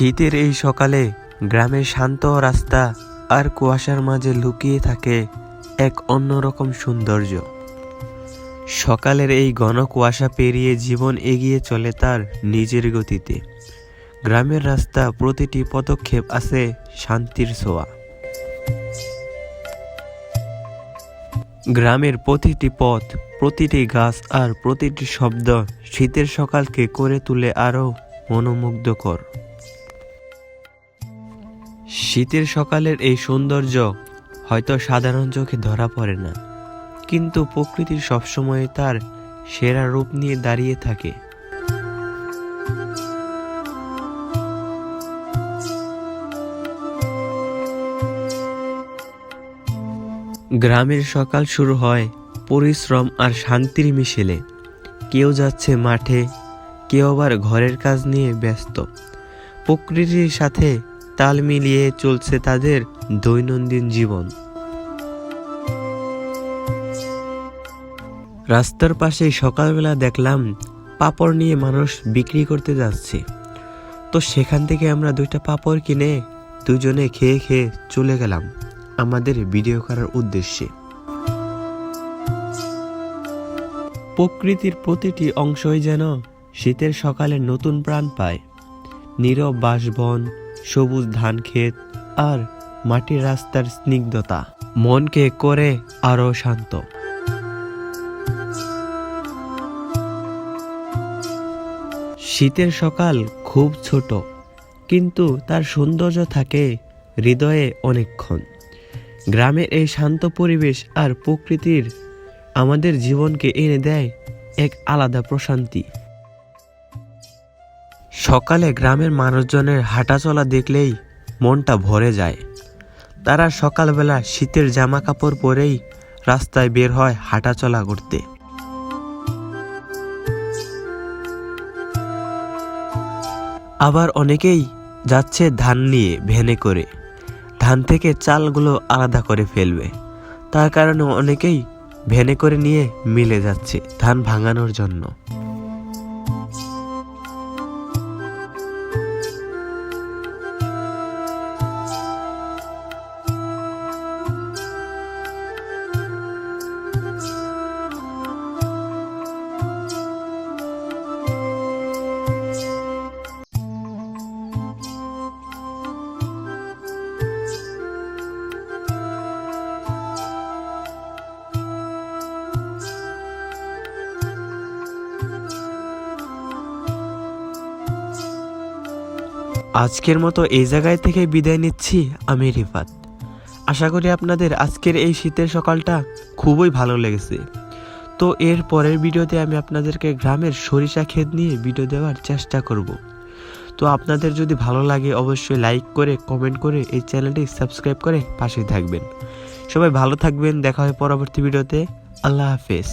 শীতের এই সকালে গ্রামের শান্ত রাস্তা আর কুয়াশার মাঝে লুকিয়ে থাকে এক অন্যরকম সৌন্দর্য। সকালের এই ঘন কুয়াশা পেরিয়ে জীবন এগিয়ে চলে তার নিজের গতিতে। গ্রামের রাস্তা প্রতিটি পদক্ষেপ আছে শান্তির ছোঁয়া। গ্রামের প্রতিটি পথ, প্রতিটি গাছ আর প্রতিটি শব্দ শীতের সকালকে করে তুলে আরও মনোমুগ্ধকর। শীতের সকালের এই সৌন্দর্য হয়তো সাধারণ চোখে ধরা পড়ে না, কিন্তু প্রকৃতির সবসময় তার সেরা রূপ নিয়ে দাঁড়িয়ে থাকে। গ্রামের সকাল শুরু হয় পরিশ্রম আর শান্তির মিশেলে। কেউ যাচ্ছে মাঠে, কেউ আবার ঘরের কাজ নিয়ে ব্যস্ত। প্রকৃতির সাথে তাল মিলিয়ে চলছে তাদের দৈনন্দিন জীবন। রাস্তার পাশে সকালবেলা দেখলাম পাপড় নিয়ে মানুষ বিক্রি করতে যাচ্ছে। তো সেখান থেকে আমরা দুইটা পাপড় কিনে দুজনে খেয়ে খেয়ে চলে গেলাম আমাদের ভিডিও করার উদ্দেশ্যে। প্রকৃতির প্রতিটি অংশই যেন শীতের সকালে নতুন প্রাণ পায়। নীরব বাসবন সবুজ ধান ক্ষেত আর মাটির রাস্তার স্নিগ্ধতা। মনকে করে আরও শান্ত। শীতের সকাল খুব ছোট, কিন্তু তার সৌন্দর্য থাকে হৃদয়ে অনেকক্ষণ। গ্রামের এই শান্ত পরিবেশ আর প্রকৃতির আমাদের জীবনকে এনে দেয় এক আলাদা প্রশান্তি। সকালে গ্রামের মানুষজনের হাঁটাচলা দেখলেই মনটা ভরে যায়। তারা সকালবেলা শীতের জামা কাপড় পরেই রাস্তায় বের হয় হাঁটাচলা করতে। আবার অনেকেই যাচ্ছে ধান নিয়ে ভেনে করে। ধান থেকে চালগুলো আলাদা করে ফেলবে। তার কারণে অনেকেই ভেনে করে নিয়ে মিলে যাচ্ছে ধান ভাঙানোর জন্য। আজকের মতো এই জায়গায় থেকে বিদায় নিচ্ছি, আমি রিফাত। আশা করি আপনাদের আজকের এই শীতের সকালটা খুবই ভালো লেগেছে। তো এর পরের ভিডিওতে আমি আপনাদেরকে গ্রামের সরিষা ক্ষেত নিয়ে ভিডিও দেওয়ার চেষ্টা করব। তো আপনাদের যদি ভালো লাগে, অবশ্যই লাইক করে, কমেন্ট করে এই চ্যানেলটি সাবস্ক্রাইব করে পাশে থাকবেন। সবাই ভালো থাকবেন, দেখা হয় পরবর্তী ভিডিওতে। আল্লাহ হাফেজ।